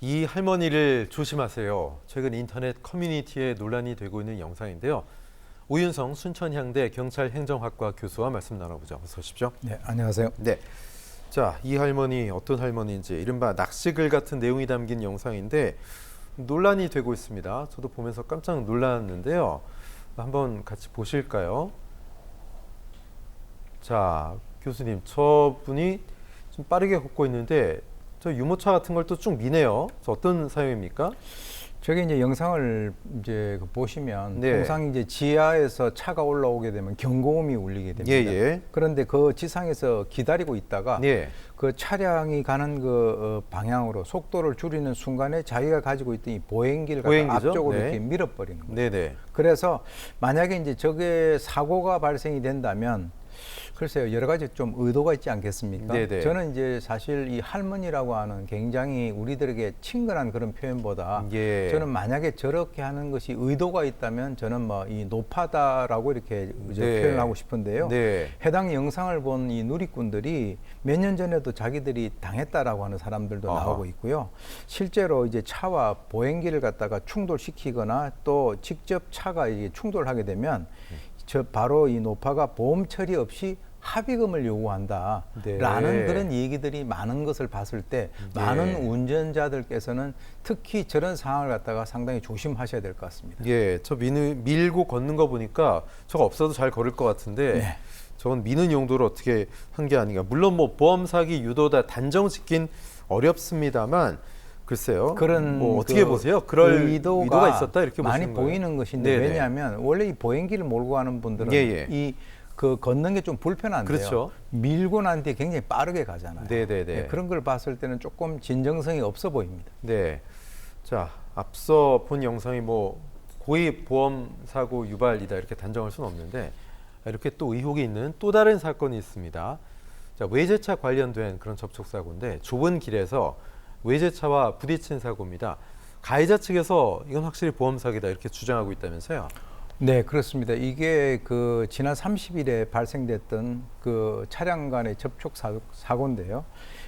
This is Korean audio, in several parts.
이 할머니를 조심하세요. 최근 인터넷 커뮤니티에 논란이 되고 있는 영상인데요. 오윤성 순천향대 경찰행정학과 교수와 말씀 나눠보죠. 어서 오십시오. 네, 안녕하세요. 네. 자, 이 할머니 어떤 할머니인지 이른바 낚시글 같은 내용이 담긴 영상인데 논란이 되고 있습니다. 저도 보면서 깜짝 놀랐는데요. 한번 같이 보실까요? 자, 교수님, 저분이 좀 빠르게 걷고 있는데 저 유모차 같은 걸 또 쭉 미네요. 저 어떤 사용입니까? 저게 이제 영상을 이제 그 보시면 네. 통상 이제 지하에서 차가 올라오게 되면 경고음이 울리게 됩니다. 예, 예. 그런데 그 지상에서 기다리고 있다가 네. 그 차량이 가는 그 어, 방향으로 속도를 줄이는 순간에 자기가 가지고 있던 이 보행기를 보행기죠? 앞쪽으로 네. 이렇게 밀어버리는 거예요. 네, 네. 그래서 만약에 이제 저게 사고가 발생이 된다면 글쎄요 여러 가지 좀 의도가 있지 않겠습니까? 네네. 저는 이제 사실 이 할머니라고 하는 굉장히 우리들에게 친근한 그런 표현보다 예. 저는 만약에 저렇게 하는 것이 의도가 있다면 저는 뭐이 노파다라고 이렇게 네. 표현을 하고 싶은데요. 네. 해당 영상을 본 이 누리꾼들이 몇 년 전에도 자기들이 당했다라고 하는 사람들도 아하. 나오고 있고요. 실제로 이제 차와 보행기를 갖다가 충돌시키거나 또 직접 차가 이게 충돌하게 되면 저 바로 이 노파가 보험 처리 없이 합의금을 요구한다라는 네. 그런 얘기들이 많은 것을 봤을 때 네. 많은 운전자들께서는 특히 저런 상황을 갖다가 상당히 조심하셔야 될 것 같습니다. 예, 저 미는, 밀고 걷는 거 보니까 저거 없어도 잘 걸을 것 같은데 네. 저건 미는 용도로 어떻게 한 게 아닌가. 물론 뭐 보험 사기 유도다 단정 짓긴 어렵습니다만 글쎄요. 그런 뭐 어떻게 그 보세요? 그럴 의도가, 의도가, 있었다 이렇게 많이? 보이는 것인데 네네. 왜냐하면 원래 이 보행기를 몰고 가는 분들은 예, 예. 이 그 걷는 게 좀 불편한데요. 그렇죠. 밀고 난 뒤에 굉장히 빠르게 가잖아요. 네네네. 예, 그런 걸 봤을 때는 조금 진정성이 없어 보입니다. 네. 자, 앞서 본 영상이 뭐 고의 보험 사고 유발이다 이렇게 단정할 수는 없는데 이렇게 또 의혹이 있는 또 다른 사건이 있습니다. 자, 외제차 관련된 그런 접촉 사고인데 좁은 길에서 외제차와 부딪힌 사고입니다. 가해자 측에서 이건 확실히 보험 사기다 이렇게 주장하고 있다면서요. 네, 그렇습니다. 이게 그 지난 30일에 발생됐던 그 차량 간의 접촉 사- 사고인데요.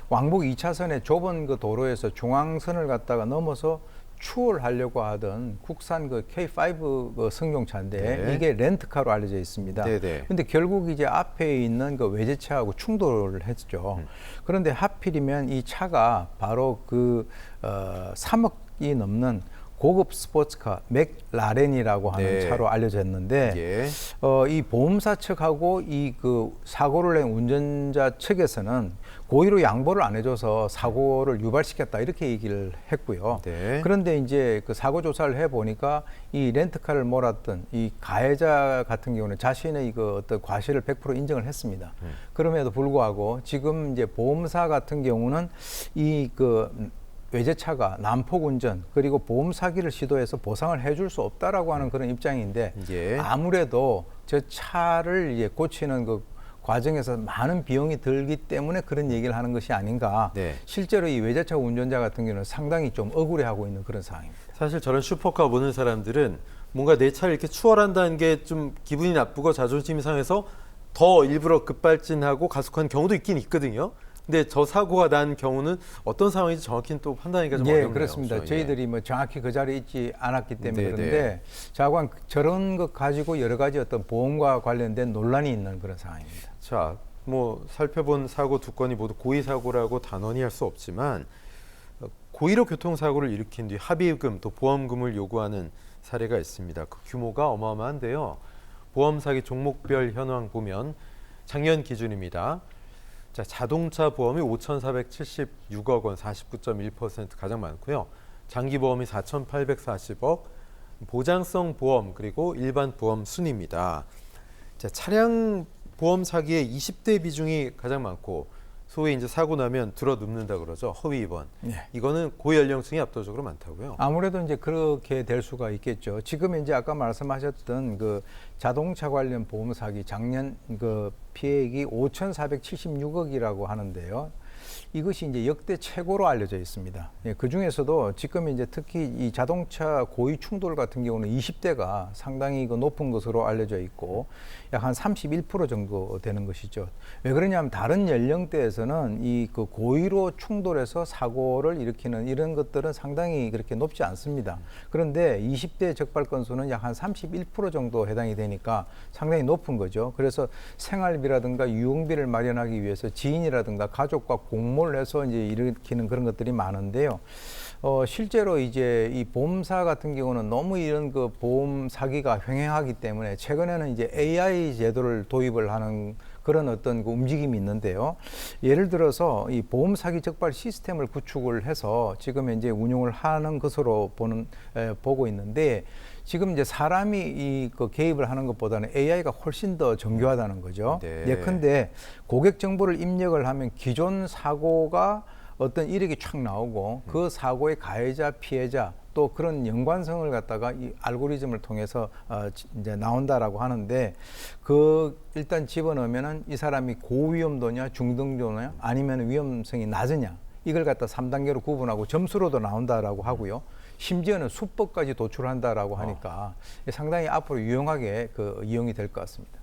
왕복 2차선의 좁은 그 도로에서 중앙선을 갖다가 넘어서 추월하려고 하던 국산 그 K5 그 승용차인데 네. 이게 렌트카로 알려져 있습니다. 네네. 근데 결국 이제 앞에 있는 그 외제차하고 충돌을 했죠. 음. 그런데 하필이면 이 차가 바로 그 어, 3억이 넘는 고급 스포츠카 맥라렌이라고 하는 네. 차로 알려졌는데 예. 어, 이 보험사 측하고 이 그 사고를 낸 운전자 측에서는 고의로 양보를 안 해줘서 사고를 유발시켰다 이렇게 얘기를 했고요. 네. 그런데 이제 그 사고 조사를 해 보니까 이 렌트카를 몰았던 이 가해자 같은 경우는 자신의 그 어떤 과실을 100% 인정을 했습니다. 음. 그럼에도 불구하고 지금 이제 보험사 같은 경우는 이그 외제차가 난폭 운전 그리고 보험 사기를 시도해서 보상을 해줄 수 없다라고 하는 그런 입장인데 예. 아무래도 저 차를 이제 고치는 그 과정에서 많은 비용이 들기 때문에 그런 얘기를 하는 것이 아닌가. 네. 실제로 이 외제차 운전자 같은 경우는 상당히 좀 억울해하고 있는 그런 상황입니다. 사실 저런 슈퍼카 보는 사람들은 뭔가 내 차를 이렇게 추월한다는 게 좀 기분이 나쁘고 자존심이 상해서 더 일부러 급발진하고 가속한 경우도 있긴 있거든요. 근데 저 사고가 난 경우는 어떤 상황인지 정확히는 또 판단하기가 좀 예, 어렵네요. 그렇습니다. 그렇죠? 저희들이 뭐 정확히 그 자리에 있지 않았기 때문에 네, 그런데 자관 저런 것 가지고 여러 가지 어떤 보험과 관련된 논란이 있는 그런 상황입니다. 자, 뭐 살펴본 사고 두 건이 모두 고의 사고라고 단언히 할수 없지만 어, 고의로 교통사고를 일으킨 뒤 합의금 또 보험금을 요구하는 사례가 있습니다. 그 규모가 어마어마한데요. 보험 사기 종목별 현황 보면 작년 기준입니다. 자, 자동차 보험이 5,476억 원, 49.1% 가장 많고요. 장기 보험이 4,840억, 보장성 보험 그리고 일반 보험 순입니다. 자, 차량 보험 사기의 20대 비중이 가장 많고 소위 이제 사고 나면 들어 눕는다 그러죠. 허위 입원. 네. 이거는 고연령층이 압도적으로 많다고요. 아무래도 이제 그렇게 될 수가 있겠죠. 지금 이제 아까 말씀하셨던 그 자동차 관련 보험 사기 작년 그 피해액이 5,476억이라고 하는데요. 이것이 이제 역대 최고로 알려져 있습니다. 예, 그 중에서도 지금 이제 특히 이 자동차 고의 충돌 같은 경우는 20대가 상당히 그 높은 것으로 알려져 있고 약 한 31% 정도 되는 것이죠. 왜 그러냐면 다른 연령대에서는 이 그 고의로 충돌해서 사고를 일으키는 이런 것들은 상당히 그렇게 높지 않습니다. 그런데 20대 적발 건수는 약 한 31% 정도 해당이 되니까 상당히 높은 거죠. 그래서 생활비라든가 유흥비를 마련하기 위해서 지인이라든가 가족과 공모 를 해서 이제 일으키는 그런 것들이 많은데요. 어, 실제로 이제 이 보험사 같은 경우는 너무 이런 그 보험 사기가 횡행하기 때문에 최근에는 이제 AI 제도를 도입을 하는 그런 어떤 그 움직임이 있는데요. 예를 들어서 이 보험 사기 적발 시스템을 구축을 해서 지금 이제 운용을 하는 것으로 보는 에, 보고 있는데 지금 이제 사람이 이 그 개입을 하는 것보다는 AI가 훨씬 더 정교하다는 거죠. 네. 예컨대 고객 정보를 입력을 하면 기존 사고가 어떤 이력이 촥 나오고 그 사고의 가해자, 피해자 또 그런 연관성을 갖다가 이 알고리즘을 통해서 어, 지- 이제 나온다라고 하는데 그 일단 집어넣으면은 이 사람이 고위험도냐, 중등도냐, 아니면 위험성이 낮으냐 이걸 갖다 삼단계로 구분하고 점수로도 나온다라고 하고요. 심지어는 수법까지 도출한다라고 하니까 상당히 앞으로 유용하게 그 이용이 될 것 같습니다.